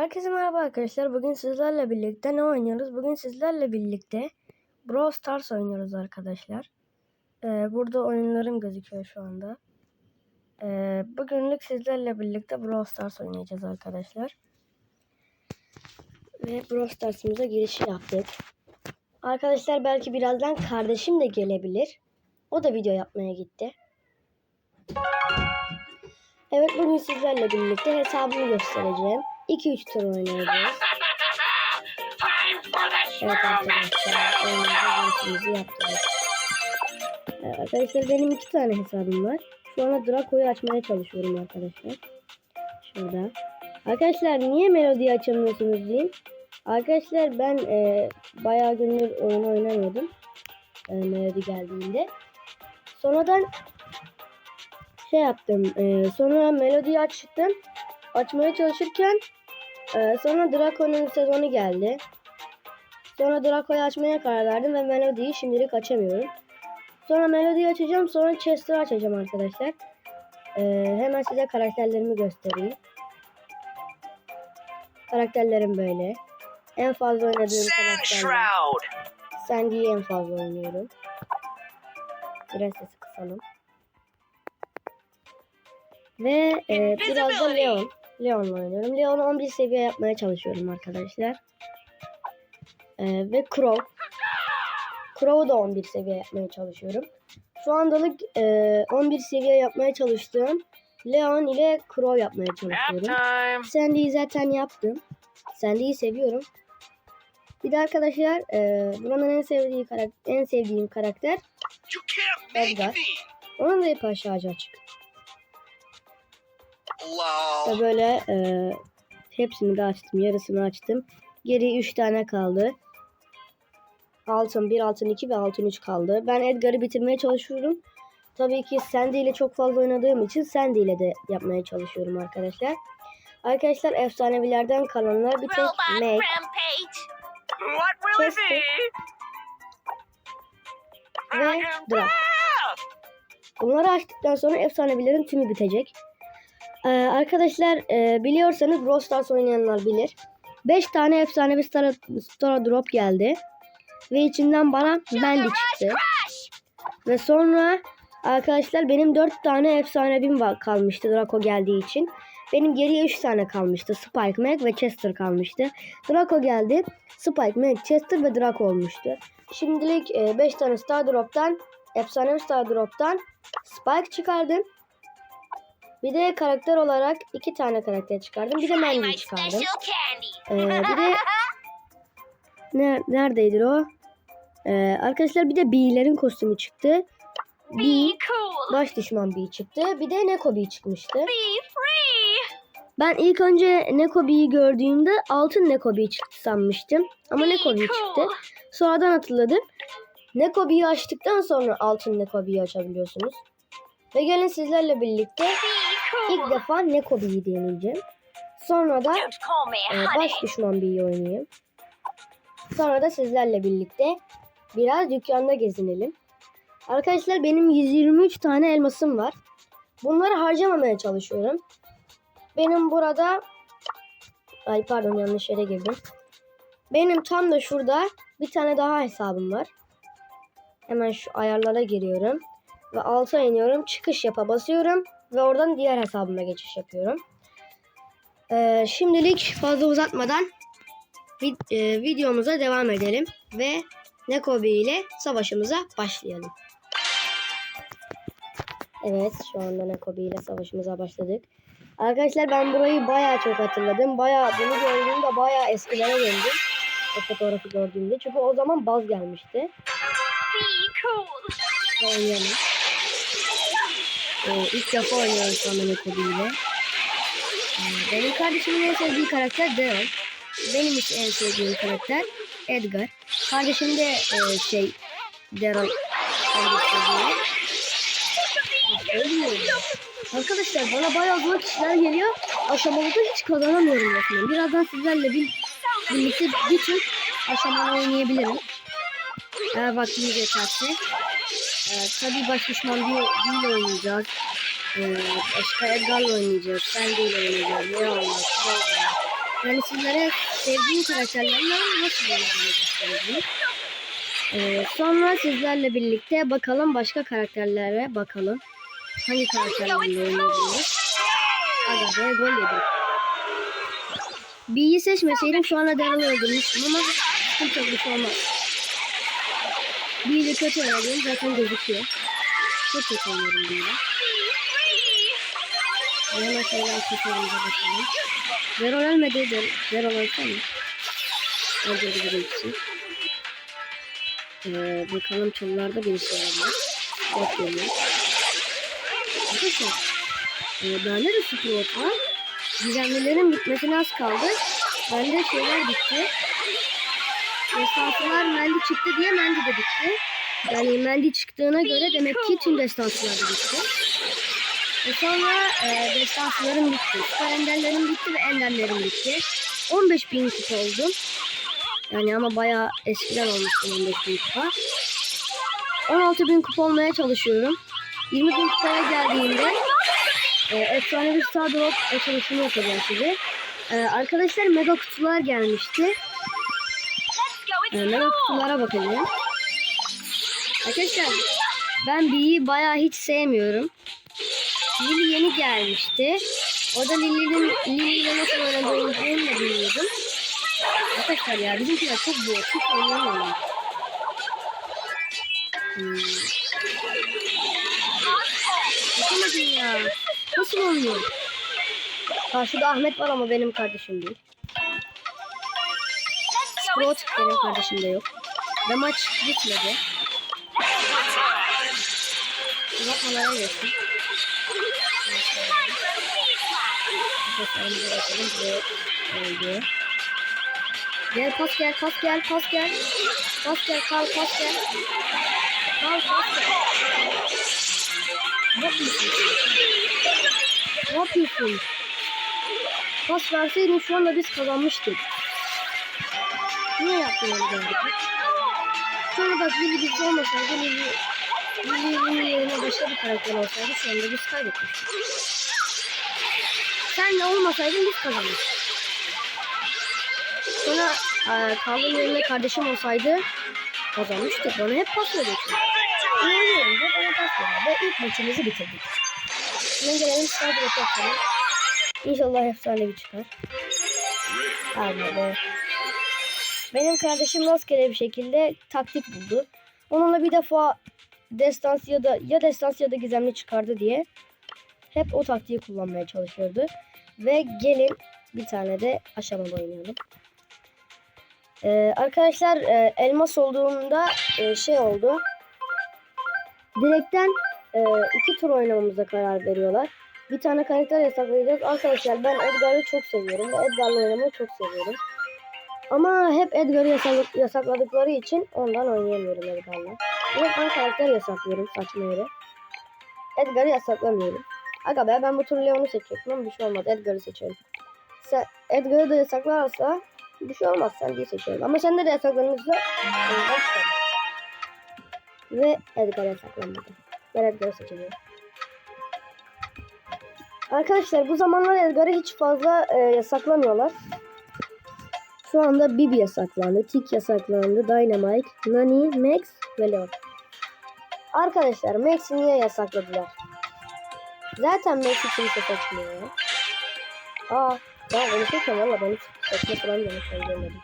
Herkese merhaba arkadaşlar. Bugün sizlerle birlikte ne oynuyoruz? Bugün sizlerle birlikte Brawl Stars oynuyoruz arkadaşlar. Ee, burada oyunlarım gözüküyor şu anda. Ee, bugünlük sizlerle birlikte Brawl Stars oynayacağız arkadaşlar. Ve Brawl Stars'ımıza giriş yaptık. Arkadaşlar belki birazdan kardeşim de gelebilir. O da video yapmaya gitti. Evet bugün sizlerle birlikte hesabımı göstereceğim. 2-3 tur oynayacağız. Evet arkadaşlar girişimizi yaptık. Arkadaşlar benim iki tane hesabım var. Şu anda Draco'yu açmaya çalışıyorum arkadaşlar. Şurada. Arkadaşlar niye melodiyi açamıyorsunuz diyeyim. Arkadaşlar ben e, bayağı gündür oyun oynamıyordum. E, melodi geldiğinde. Sonradan şey yaptım. E, sonra melodiyi açtım. Açmaya çalışırken e, sonra Draco'nun sezonu geldi. Sonra Draco'yu açmaya karar verdim ve melodiyi şimdilik açamıyorum. Sonra melodiyi açacağım. Sonra Chester'ı açacağım arkadaşlar. E, hemen size karakterlerimi göstereyim. Karakterlerim böyle. En fazla oynadığım karakterler. Sandy'yi en fazla oynuyorum. Biraz sesi kısalım. Ve e, biraz da. Leon. Leon'la oynuyorum. Leon'u 11 seviye yapmaya çalışıyorum arkadaşlar. E, ve Crow. Crow'u da 11 seviye yapmaya çalışıyorum. Şu andalık e, 11 seviye yapmaya çalıştığım Leon ile Crow yapmaya çalışıyorum. Sandy'yi zaten yaptım. Sandy'yi seviyorum. Bir de arkadaşlar e, buranın en sevdiği karakter, en sevdiğim karakter Edgar. onun da hep aşağı açık. Ve böyle e, hepsini de açtım. Yarısını açtım. Geri 3 tane kaldı. Altın 1, altın 2 ve altın 3 kaldı. Ben Edgar'ı bitirmeye çalışıyorum. Tabii ki Sandy ile çok fazla oynadığım için Sandy ile de yapmaya çalışıyorum arkadaşlar. Arkadaşlar efsanevilerden kalanlar bir tek it Chester. ve Drak. Bunları açtıktan sonra efsanevilerin tümü bitecek. Ee, arkadaşlar e, biliyorsanız Brawl Stars oynayanlar bilir. 5 tane efsanevi Star, Star Drop geldi. Ve içinden bana Bendy çıktı. Ve sonra arkadaşlar benim 4 tane efsanevim var, kalmıştı Draco geldiği için. Benim geriye 3 tane kalmıştı. Spike, Meg ve Chester kalmıştı. Draco geldi. Spike, Meg, Chester ve Draco olmuştu. Şimdilik 5 tane Star Drop'tan efsanevi Star Drop'tan Spike çıkardım. Bir de karakter olarak iki tane karakter çıkardım. Bir de Try Mandy my çıkardım. Ee, bir de ne, neredeydi o? Ee, arkadaşlar bir de Bee'lerin kostümü çıktı. Be Bee, baş düşman Bee çıktı. Bir de Neko Bee çıkmıştı. Ben ilk önce Neko Bee'yi gördüğümde altın Neko Bee çıktı sanmıştım. Ama Neko Bee çıktı. Sonradan hatırladım. Neko Bee'yi açtıktan sonra altın Neko Bee'yi açabiliyorsunuz. Ve gelin sizlerle birlikte ilk defa Neko Bee'yi deneyeceğim. Sonra da honey. baş düşman bir oynayayım. Sonra da sizlerle birlikte biraz dükkanda gezinelim. Arkadaşlar benim 123 tane elmasım var. Bunları harcamamaya çalışıyorum. Benim burada ay pardon yanlış yere girdim. Benim tam da şurada bir tane daha hesabım var. Hemen şu ayarlara giriyorum. Ve alta iniyorum. Çıkış yapa basıyorum. Ve oradan diğer hesabıma geçiş yapıyorum. Ee, şimdilik fazla uzatmadan vid- e, videomuza devam edelim ve Nekobi ile savaşımıza başlayalım. Evet şu anda Nekobi ile savaşımıza başladık. Arkadaşlar ben burayı bayağı çok hatırladım. Bayağı bunu gördüğümde bayağı eskilere döndüm. O fotoğrafı gördüğümde. Çünkü o zaman baz gelmişti. Oynayalım. Ee, ilk defa oynuyorum şu anda. Ee, benim kardeşimin en sevdiği karakter Daryl. Benim için en sevdiğim karakter Edgar. Kardeşim de e, şey. Kardeşim Arkadaşlar bana bayağı zor kişiler geliyor. Aşamalıda hiç kazanamıyorum resmen. Birazdan sizlerle bir, birlikte bir tür aşamalı oynayabilirim. Eğer vaktimiz yeterse. Ee, tabii baş düşman değil, değil oynayacağız. Ee, başka Edgar'la oynayacağız. Sen değil oynayacağız. Ne olmaz? Yani sizlere sevdiğim karakterlerin nasıl göstereceğim. Ee, sonra sizlerle birlikte bakalım başka karakterlere bakalım. Hangi karakterlerle oynayabiliriz? Aga be gol yedim. B'yi seçmeseydim şu anda Daryl'ı öldürmüştüm ama yok bir şey olmaz. B'yi kötü oynadım zaten gözüküyor. Çok kötü oynuyorum B'yi. Hemen şöyle aksesuarımıza bakalım. Zero ölmedi. Zero ölsene. Öldürdü birincisi. Ee, bakalım çalılarda birisi var mı? Yok geliyor. Arkadaşlar. E, bende de Sprout var. Gizemlilerin bitmesine az kaldı. Bende şeyler bitti. Destansiyeler Mendi çıktı diye Mendi de bitti. Yani Mendi çıktığına göre demek ki tüm destansiyeler de bitti. E sonra e, destanslarım bitti. Kalenderlerim bitti ve enderlerim bitti. 15 bin kupa oldum. Yani ama bayağı eskiden olmuştum 15 bin kupa. 16 bin kupa olmaya çalışıyorum. 20 bin kupaya geldiğimde e, efsanevi Star Drop açılışını yapacağım size. E, arkadaşlar mega kutular gelmişti. Mega kutulara bakacağım. Arkadaşlar ben B'yi bayağı hiç sevmiyorum. Lili yeni gelmişti. O da Lili'nin Lili'yle nasıl oynadığını da bilmiyordum. Arkadaşlar ya bizimkiler çok zor. Çok oynayamıyorlar. Hmm. Yapamadım ya. Nasıl olmuyor? Karşıda Ahmet var ama benim kardeşim değil. Sprout benim kardeşim de yok. Ve maç bitmedi. Uzatmalara geçtim. Bakalım. Buraya öldü. Gel pas gel pas gel pas gel. Pas gel kal pas gel. Kal pas gel. Ne yapıyorsun? Ne yapıyorsun? Pas verseydin şu anda biz kazanmıştık. Niye öyle geldik? Sonra bak Lili bizde olmasaydı Lili Lili'nin yerine başka bir karakter olsaydı şu anda biz kaybetmiştik. Sen de olmasaydın biz kazanmıştık. Sonra e, Karl'ın yerine kardeşim olsaydı kazanmıştık. Bana hep pas veriyorsun. İnanıyorum ve bana pas. Ve ilk maçımızı bitirdik. Şimdi gelelim Star Wars'a İnşallah efsane bir çıkar. Hadi be. Benim kardeşim rastgele bir şekilde taktik buldu. Onunla bir defa destans ya da ya destans ya da gizemli çıkardı diye hep o taktiği kullanmaya çalışıyordu. Ve gelin bir tane de aşamalı oynayalım. Ee, arkadaşlar e, elmas olduğunda e, şey oldu. Direkten e, iki tur oynamamıza karar veriyorlar. Bir tane karakter yasaklayacağız. Arkadaşlar ben Edgar'ı çok seviyorum Edgar'la oynamayı çok seviyorum. Ama hep Edgar'ı yasak- yasakladıkları için ondan oynayamıyorum Edgar'la. Direkt ben karakter yasaklıyorum saçma yere. Edgar'ı yasaklamıyorum. Aga be ben bu tur Leon'u seçecektim ama bir şey olmadı. Edgar'ı seçiyorum. Sen Edgar'ı da yasaklarsa bir şey olmaz sen diye seçiyorum. Ama sende de yasaklanırsa oyundan çıkarım. Ve Edgar yasaklanmadı. Ben Edgar'ı seçeceğim. Arkadaşlar bu zamanlar Edgar'ı hiç fazla e, yasaklamıyorlar. Şu anda Bibi yasaklandı, Tik yasaklandı, Dynamite, Nani, Max ve Leon. Arkadaşlar Max'i niye yasakladılar? Zaten Max'i kimse seçmiyor ya. Aa, ben onu seçmiyorum valla beni seçme falan demek ben görmedim.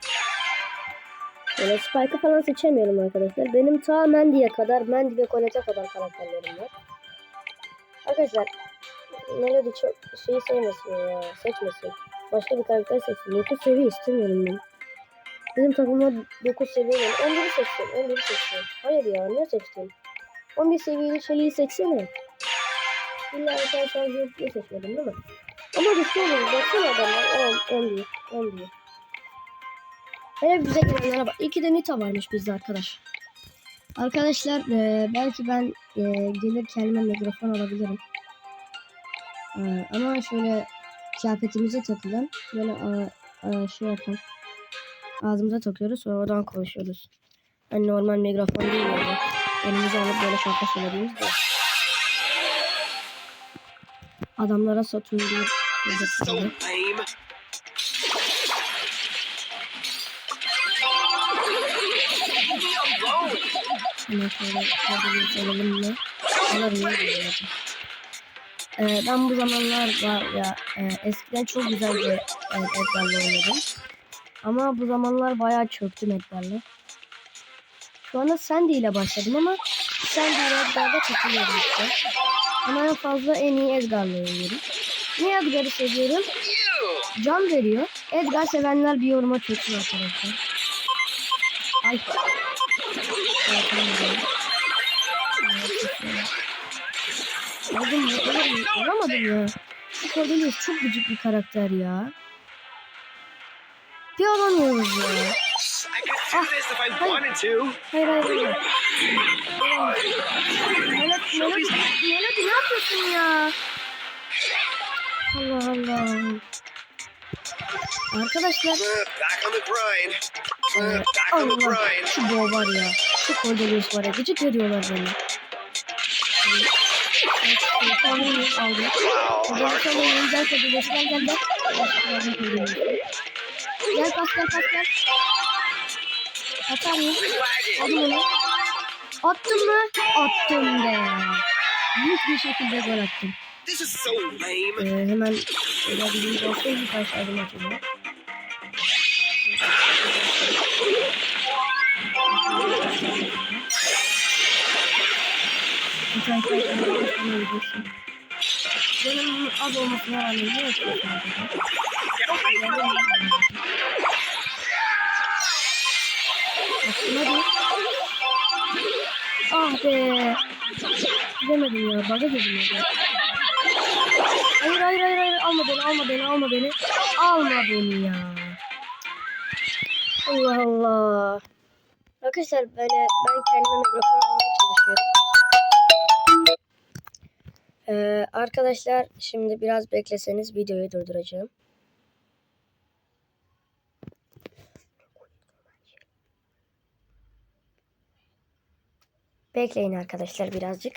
Böyle Spike'ı falan seçemiyorum arkadaşlar. Benim ta Mandy'ye kadar, Mandy ve Colette'e kadar karakterlerim var. Arkadaşlar Melody çok şeyi sevmesin ya, seçmesin. Başka bir karakter seçsin. 9 seviye istemiyorum ben. Bizim takımda 9 seviye var. 11'i seçsin, 11'i seçsin. Hayır ya, ne seçtin? 11 seviyeli Shelly'yi seçsene. İlla sen şarj yok diye seçmedin değil mi? Ama olur. Baksana adamlar. 10, 11, 11. Hele bize gelenlere bak. İki de Nita varmış bizde arkadaş. Arkadaşlar eee, belki ben eee, gelir kendime mikrofon alabilirim. Eee, ama şöyle kıyafetimize takılan böyle a, a, şey yapalım. Ağzımıza takıyoruz sonra oradan konuşuyoruz. Hani normal mikrofon değil yani. Elimizi alıp böyle şarkı söylediğimiz de. Adamlara satılıyor. Şuna şöyle, şöyle bir alalım mı? Alalım mı? Ee, ben bu zamanlar var ya e, eskiden çok güzel bir e, Edgar'la oynadım. Ama bu zamanlar bayağı çöktüm Edgar'la. Şu anda Sandy ile başladım ama Sandy ile Edgar'da takılıyorum işte. Ama en fazla en iyi Edgar'la oynuyorum. Niye Edgar'ı seviyorum? Can veriyor. Edgar sevenler bir yoruma çöksün arkadaşlar. Ay. Evet, mı? Alamadım, alamadım ya. Şu Cordelius çok gıcık bir karakter ya. Bir alamıyoruz ya. Wanted to. Hayır hayır hayır. Melody, Melody, Melody ne yapıyorsun ya? Allah Allah. Arkadaşlar Allah şu boğa var ya. Şu Cordelius var ya. Gıcık veriyorlar beni. Aldım. Aldım. Buradan sonra yeniden Cordelius gel gel gel. Aldım Cordelius. Gel pas gel pas gel. Atar mı? Aldım onu. Attım mı? Attım be. Büyük bir şekilde gol attım. Ee, hemen bir olsaydı başlardım açılıyor. Sen sen sen öleceksin. Benim az olmasına rağmen ne yapıyorsun. Aslında Ah be. Gidemedim ya. Baga girdim ya. Hayır hayır hayır hayır. Alma beni alma beni alma beni. Alma beni ya. Allah Allah. Arkadaşlar böyle ben kendime mikrofon almaya çalışıyorum. Ee, arkadaşlar şimdi biraz bekleseniz videoyu durduracağım. Bekleyin arkadaşlar birazcık.